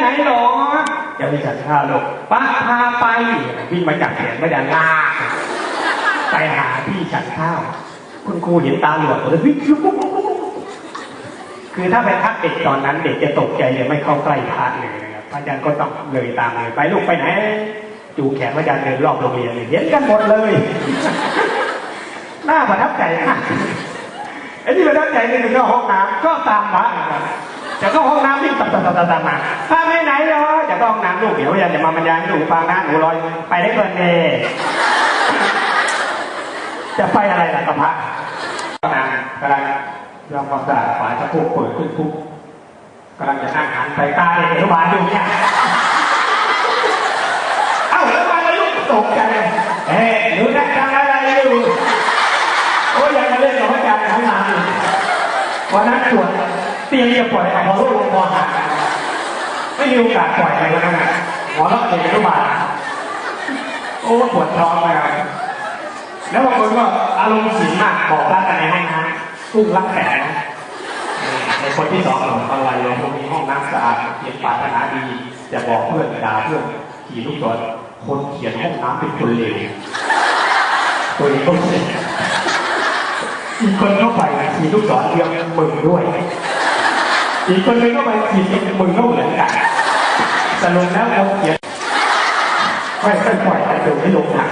ไหนหรอจะไปจัดข้าวลูกป้าพาไปวิ่งมาจากแขนไม่ได้ลากไปหาพี่ฉันข้าว คุณครูเห็นตาเหลือกเลยวิ่งคือถ้าไปทักเด็กตอนนั้น เด็กจะตกใจเลยไม่เข้าใกล้พระเลยนะครับพระอาจารย์ก็ต้องเลยตามเลยไปลูกไปไหนจูแขนพระอาจารย์เดินรอบโรงเรียนเลยเห็นกันหมดเลยน่าประทับใจมากไอ้ที่ประทับใจนี่คือเข้าห้องน้ำก็ตามพระนะครับ จะเข้าห้องน้ำวิ่งตามตามตามตามมาพาไปไหนเหรอจะเข้าห้องน้ำลูกเดี๋ยวอย่าจะมาบรรยายให้หนูฟังนะหนูลอยไปได้เกินเดจะไปอะไรล่ะกับพระนางกำลังยอมความสะอาดฝาชะโครกเปิดขึ้นปุ๊บกำลังจะนั่งหันไปตาเด็กอนุบาลอยู่เนี่ยเอ้าแล้วมาแล้วลูกตกใจเฮ้ยหนูนั่งทำอะไรอยู่โอ้ยยังมาเล่นกับพระอาจารย์ในห้องน้ำวันนั้นตรวจ เตียงจะปล่อยเอาพอลูกลงพอหักไม่มีโอกาสปล่อยอะไรแล้วนะหมอรับเด็กอนุบาลโอ้ปวดท้องเลยครับแล้วบางคนก็อารมณ์สินมากบอกรักกันในห้องน้ำกุ้งรักแขนในคนที่สองหลงอะไรเราพวกนี้ห้องน้ำสะอาดเขียนปรารถนาดีจะบอกเพื่อนด่าเพื่อนขี่ลูกศรคนเขียนห้องน้ำเป็นคนเลวตัวเองก็เขียอีกคนเข้าไปขี่ลูกศรเรียงมึงด้วย อีกคนนึงก็ไปขี่มึงก็เหมือนกันสรุปแล้วเราเขียนค่อยๆปล่อยแต่ดูให้ลงถัง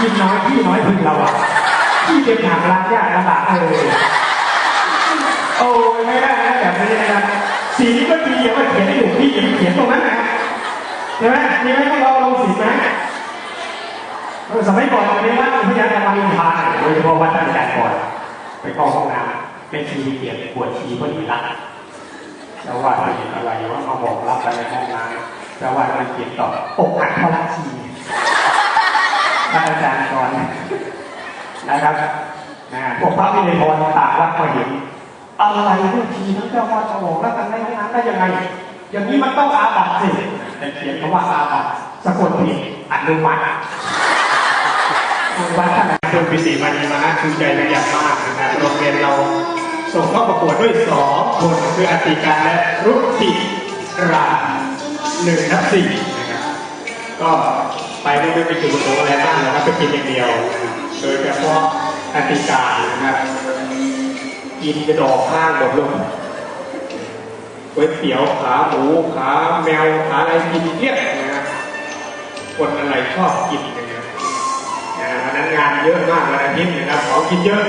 กินน้อยพี่น้อยพึ่งเราอะพี่เป็นถังล้างยากลำบากเลยโอ้ยไม่ได้นะแบบนี้นะครับสีนี้ก็ดีอย่ามาเขียนให้ถูพี่อย่ามาเขียนตรงนั้นนะใช่ไหมมีไหมพวกเราลงสีไหมสมัยก่อนในวัดพญานจะมาคาพาโดยเฉพาะวัดตั้งแต่ก่อนไปเข้าห้องน้ำเป็นชีเกียรติปวดชีพอดีรัก แล้วว่าเห็นอะไรว่ามาบอกรับกันในห้องน้ำแล้วว่ามันเขียนต่ออกหักพราะชีอาจารย์ก่อนนะครับนะพวกพระวินัยพรต่างวัดก็เห็นอะไรเรื่องชีทั้งเจ้าวัดมาบอกรักกันในห้องน้ำได้ยังไง อย่างนี้มันต้องอาบัติสิแต่เขียนคำว่าอาบัติสะกดผิดอนุมัติวัดท่านคุณปิติมานีมานะคือใจเป็นอย่างมากนะครับโรงเรียนเรา ส่งเข้าประกวดด้วยสองคนคืออติการและรุติราหนึ่งทับสี่นะครับก็ไปไม่ได้ไปจุดประสงค์อะไรมากนะครับไปกินอย่างเดียว โดยเฉพาะอติการนะครับกินกระดอกข้างหมดเลยก๋วยเตี๋ยวขาหมูขาแมวขาอะไรกินเรียบนะครับคนอะไรชอบกินนะครับนะวันนั้นงานเยอะมากวันอาทิตย์นะครับของกินเยอะ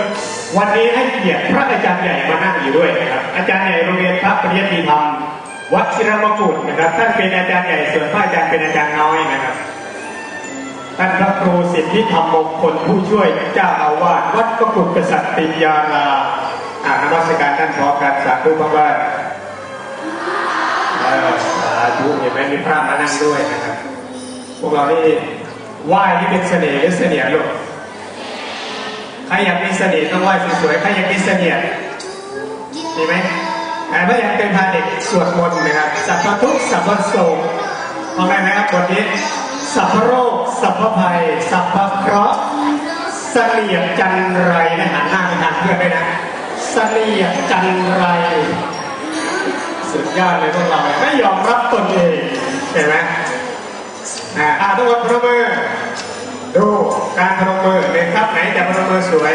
วันนี้ให้เกียรติพระอาจารย์ใหญ่มานั่งอยู่ด้วยนะครับ อาจารย์ใหญ่โรงเรียนพระปริยติธรรมวัดชิรมกุฎนะครับท่านเป็นอาจารย์ใหญ่ส่วนพระอาจารย์เป็นอาจารย์น้อยนะครับท่านพระครูสิทธิธรรมมงคลผู้ช่วยเจ้าอาวาสวัดพระกุฎกษัตริยาลาอ่านมัสการท่านพร้อมกันสาธุพระว่าเออสาธุเห็นไหมมีพระมานั่งด้วยนะครับ พวกเรานี่ไหว้ที่เป็นเสน่ห์หรือเสน่ห์ลูก ใครอยากมีเสน่ห์ต้องไหว้สวยๆใครอยากมีเสน่ห์มีไหมอ่าเมื่อยากเป็นพาเด็กสวดมนต์นะครับสัพพทุกสัพพโศกพร้อมกันนะครับบทนี้สัพพโรคสัพพภัย สัพพเคราะห์เสนียดจันไรนะหันหน้าไปทางเพื่อนด้วยนะเสนียดจันไร สุดยอดเลยพวกเราไม่ยอมรับตนเองเห็นไหมอ่าอ่าทุกคนพนมมือดู การพนมมือเลยครับไหนจะพนมมือสวย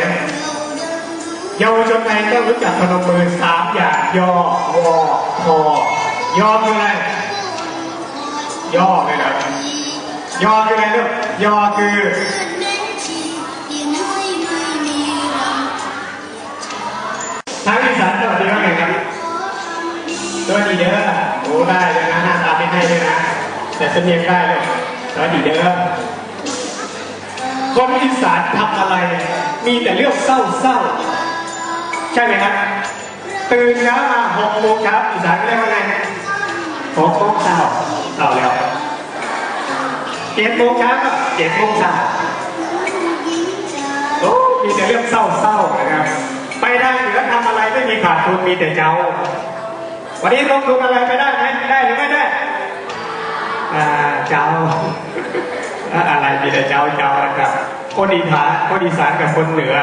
เยาวชนไทยต้องรู้จักพนมมือสามอย่างย่อวอพอยอคืออะไร ย่อเลยนะยอคืออะไรลูกยอคือทางอีสานสวัสดีครับไงครับสวัสดีเด้อโอ้ได้เลยนะหน้าตาไม่ให้เลยนะ แต่สำเนียงได้เลยสวัสดีเด้อ คนอีสานทำอะไร มีแต่เรื่องเศร้าเศร้าๆ ใช่ไหมครับตื่นเช้ามาหกโมงเช้าอีสานเรียกว่าไงหกโมงเช้าเศร้าแล้วเจ็ดโมงเช้าก็เจ็ดโมงเช้าโอ้มีแต่เรื่องเศร้าเศร้าๆนะครับไปได้เหนือทำอะไรไม่มีขาดทุนมีแต่เจ้า วันนี้ลงทุนอะไรไปได้ไหมได้หรือไม่ได้อ่าเจ้า อะไรมีแต่เจ้าเจ้านะครับ คนอีสานคนอีสานกับคนเหนือ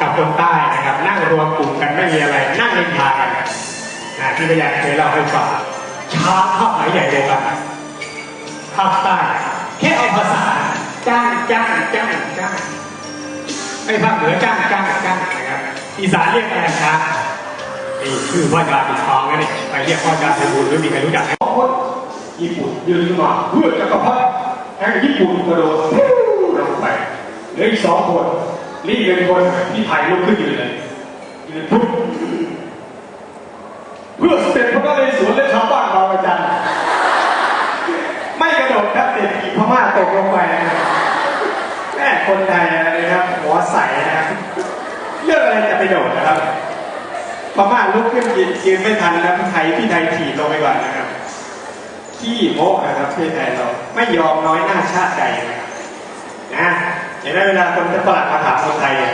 กับคนใต้นะครับ นั่งรวมกลุ่มกันไม่มีอะไรนั่งนินทากันอ่าที่พยานเคยเล่าให้ฟังช้างภาคไหนใหญ่กว่ากันภาคใต้แค่เอาภาษาจ้างจ้างจ้างจ้างไอ้ภาคเหนือจ้างจ้างจ้างนะครับอีสานเรียกอะไรช้างนี่คือพ่อยาปิดทองนั่นเองใครเรียกพ่อยาไทยบุญหรือมีใครรู้จักไหมญี่ปุ่นยืนขึ้นมาเพื่อจักรพรรดิ แห่งญี่ปุ่นกระโดดลงไปเหลืออีกสองคนรีบเป็นคนที่ไทยลุกขึ้นยืนเลยยืนปุ๊บเพื่อสเต็ปพระนเรศวรและชาวบ้านเราอาจารย์ไม่กระโดดครับเด็กพม่าตกลงไปนะครับแม่คนไทยนะครับหัวใสนะครับเรื่องอะไรจะไปโดดนะครับพม่าลุกขึ้นยืนไม่ทันแล้วไทยพี่ไทยถีบลงไปก่อนนะครับ ขี้โม้นะครับพี่ไทยเราไม่ยอมน้อยหน้าชาติใดนะครับนะเห็นไหมเวลาคนจะฝรั่งมาถามคนไทยอะ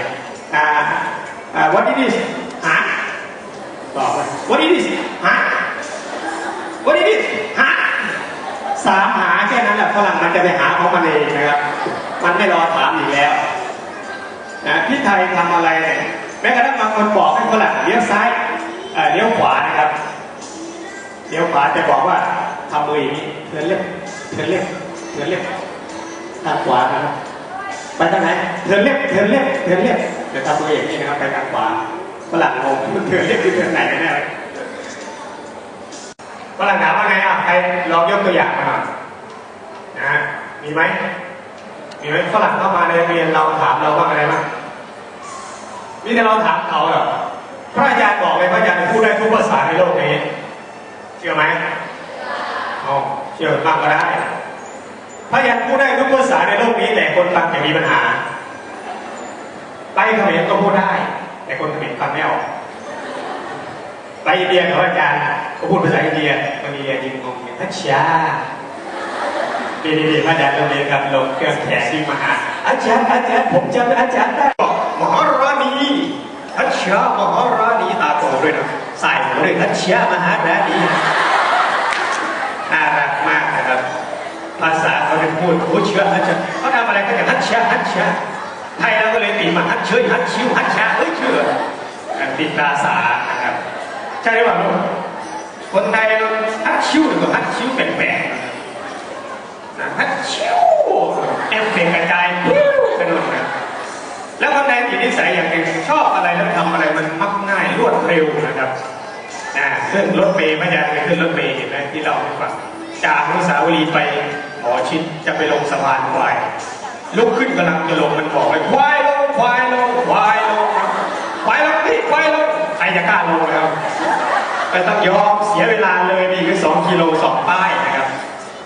อ่าอ่า what it is หาตอบไป what it is หา what it is หาสามหาแค่นั้นแหละฝรั่งมันจะไปหาของมันเองนะครับ มันไม่รอถามอีกแล้วนะที่ไทยทำอะไรเนี่ยแม้กระทั่งบางคนบอกให้ฝรั่งเลี้ยวซ้ายเอ่อเลี้ยวขวานะครับเลี้ยวขวาจะบอกว่า ทำมืออย่างนี้เทินเล็บเทินเล็บเทินเล็บทางขวานะครับไปทางไหนเทินเล็บเทินเล็บเทินเล็บเดี๋ยวทำมืออย่างนี้นะครับไปทางขวาฝรั่งงงมันเทินเล็บคือเทินไหนกันแน่เลยฝรั่งถามว่าไงอะใครลองยกตัวอย่างมาหน่อยนะฮะมีไหมมีไหมฝรั่งเข้ามาในโรงเรียนเราถามเราว่าอะไรบ้างมีแต่เราถามเขาเหรอพระอาจารย์บอกเลยพระอาจารย์พูดได้ทุกภาษาในโลกนี้ เชื่อไหม อ๋อเชื่อบ้างก็ได้พระอาจารย์พูดได้ทุกภาษาในโลกนี้แต่คนฟังจะมีปัญหาไปเขมรก็พูดได้ แต่คนเขมรฟังไม่ออกไปอินเดียกับอาจารย์ก็พูดภาษาอินเดียมันมียิงงงทัชชาดีดีดีอาจารย์โรงเรียนครับลงเครื่องแขกที่มหาอาจารย์อาจารย์ผมจำอาจารย์ได้มหาราณีทัชชามหาราณีตาโตด้วยนะใส่หัวด้วยทัชชามหาราณี รักมากนะครับ ภาษาเขาจะพูดโอ้เชื่ออาจเขาทำอะไรก็จะฮัชชาฮัชชาไทยเราก็เลยตีมาฮัชเชยฮัชชิวฮัชชาเฮ้ยเชื่อติดภาษานะครับใช่หรือเปล่าลูกคนไทยเราฮัชชิวหรือว่าฮัชชิวแปลกๆนะฮะชิวเอฟเฟกต์กระจายปิ้วกระโดดนะแล้วคนไทยมีนิสัยอย่างหนึ่งชอบอะไรแล้วทำอะไรมันมักง่ายรวดเร็วนะครับนะขึ้นรถเมย์ไม่อยากไปขึ้นรถเมย์เห็นไหมที่เราให้ฟัง จากอนุสาวรีย์ไปหมอชิดจะไปลงสะพานควายลุกขึ้นกำลังจะลงมันบอกเลยควายลงควายลงควายลงควายลงพี่ควายลงใครจะกล้าลงแล้วไปต้องยอมเสียเวลาเลยนี่คือสองกิโลสองป้าย